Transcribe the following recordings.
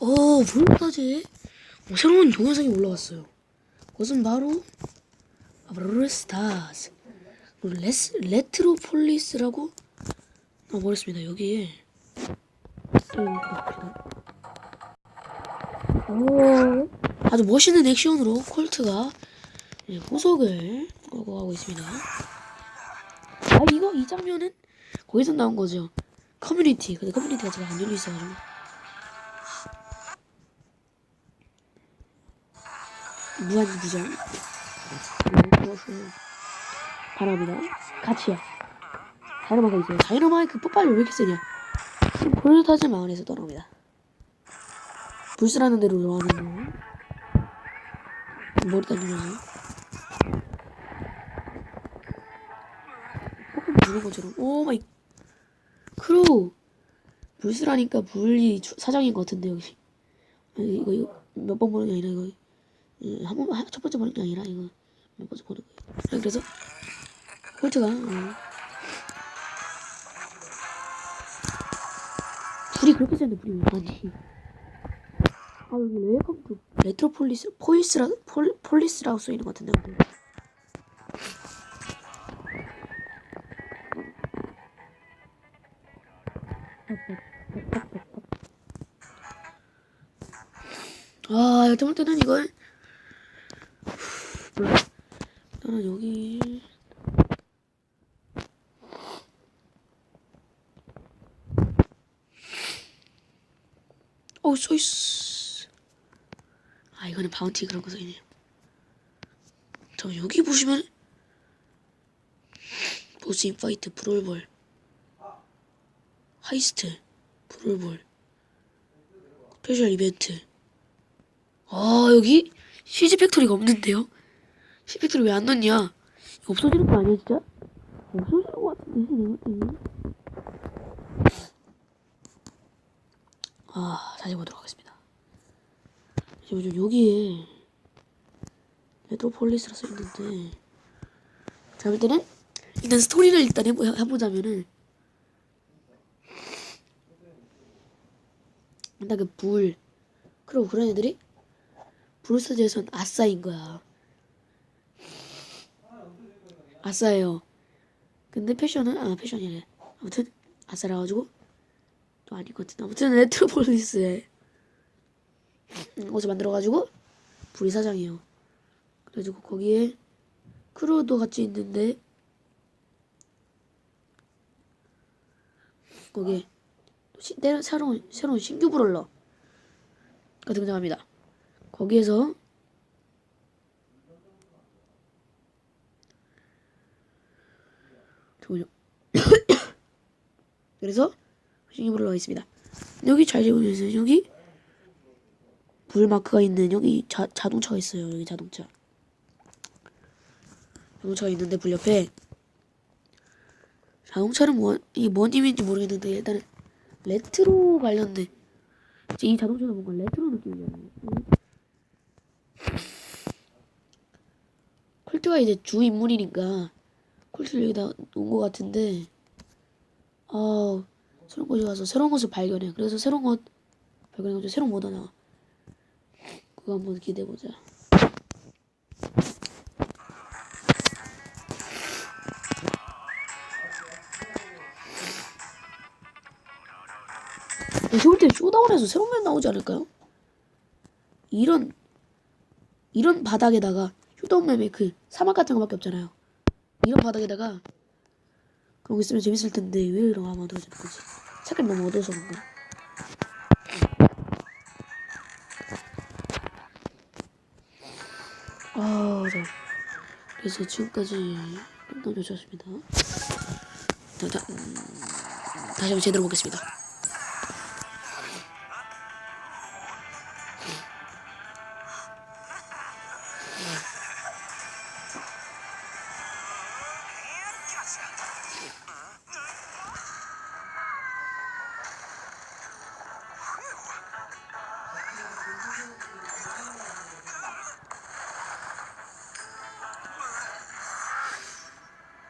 어, 뭘까지? 어, 새로운 동영상이 올라왔어요. 그것은 바로 브루스타스 레스, 레트로폴리스라고 나와버렸습니다. 여기에 오, 아주 멋있는 액션으로 콜트가 이제 후속을 끌고 가고 있습니다. 아 이거 이 장면은 거기서 나온 거죠. 커뮤니티. 근데 커뮤니티가 제가 안 열려 있어가지고. 무한 무장. 바랍니다. 같이요. 다이너마이크 있어요. 다이너마이크 폭발이 왜 이렇게 세냐? 볼타즈 마을에서 떠납니다. 불스라는 대로 들어가는 거. 머리 따주면서. 조금 부는 것처럼. 오 마이. 크로우. 불스라니까 불이 주- 사장인 것 같은데. 아니, 이거 이거 몇 번 보는 게 아니라 이거 예, 한 번, 한- 첫 번째 보는 게 아니라 이거 몇 번째 보는 거예요. 아, 그래서 콜트가 어. 불이 그렇게 센데 불이 왜 나지? 아 여기 투 레트로폴리스 포이스라 폴, 폴리스라고 써 있는 것 같은데 근데. 아, 때는 이걸 몰라. 나는 여기 어, 써있어. 아, 이거는 바운티 그런 거 써있네요. 저 여기 보시면 보스 인파이트 브롤볼 하이스트 브롤볼 스페셜 이벤트 아 여기 CG 팩토리가 없는데요? 팩토리 왜안 넣냐? 없어지는 거 아니야 진짜? 없어지는 거 같은데 내가 때문에 아 다시 보도록 하겠습니다 지금 여기에 레트로폴리스라 써있는데 볼 때는 일단 스토리를 일단 해보, 해보자면은 일단 그 불 그리고 그런 애들이 브루스제선 아싸인 거야. 아싸예요. 근데 패션은 아 패션이래. 아무튼 아싸라 가지고 또 같은. 아무튼 레트로폴리스에 음, 옷을 만들어 가지고 불이 사장이에요. 그래가지고 거기에 크루도 같이 있는데 거기에 또 시, 새로운 새로운 신규 브롤러가 등장합니다. 거기에서 잠깐만요. 그래서 신규 브롤러가 있습니다. 여기 잘 보면서 여기 불 마크가 있는 여기 자, 자동차가 있어요. 여기 자동차. 자동차가 있는데 불 옆에 자동차는 뭐, 이게 뭔 의미인지 모르겠는데 일단은 레트로 관련된 이 자동차가 뭔가 레트로 느낌이잖아요. 응? 콜트가 이제 주 인물이니까 콜트를 여기다 놓은 것 같은데 아 새로운 곳에 가서 새로운 것을 발견해. 그래서 새로운 것 발견해가지고 새로운 모드 나와. 그거 한번 기대해보자. 저럴 때 쇼다운에서 새로운 맵 나오지 않을까요? 이런 이런 바닥에다가 쇼다운 맵에 그 사막 같은 거밖에 없잖아요. 이런 바닥에다가 거 있으면 재밌을 텐데 왜 이런 거 아무도 하지 않지? 색깔 너무 어두워서 그런가? 아, 네. 그래서 지금까지 좋았습니다. 자, 자, 음, 다시 한번 제대로 보겠습니다.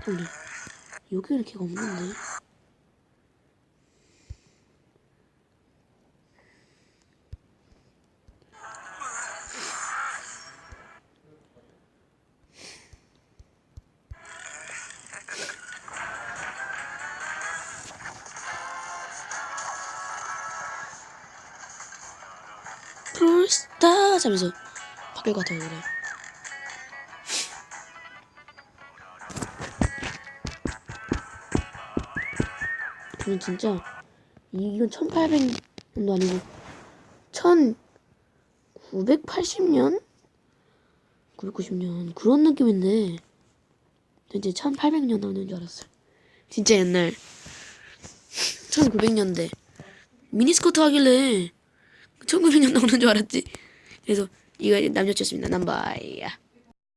빨리. 여기 이렇게 없는데? 프롤스타 하면서 바뀔 것 같아요 노래. 저는 진짜. 이- 이건 1800년도 아니고. 1980년? 990년. 그런 느낌인데. 저 이제 1800년 나오는 줄 알았어요. 진짜 옛날. 1900년대. 미니스커트 하길래 1900년 나오는 줄 알았지. 그래서 이거 남자친구였습니다. 남바야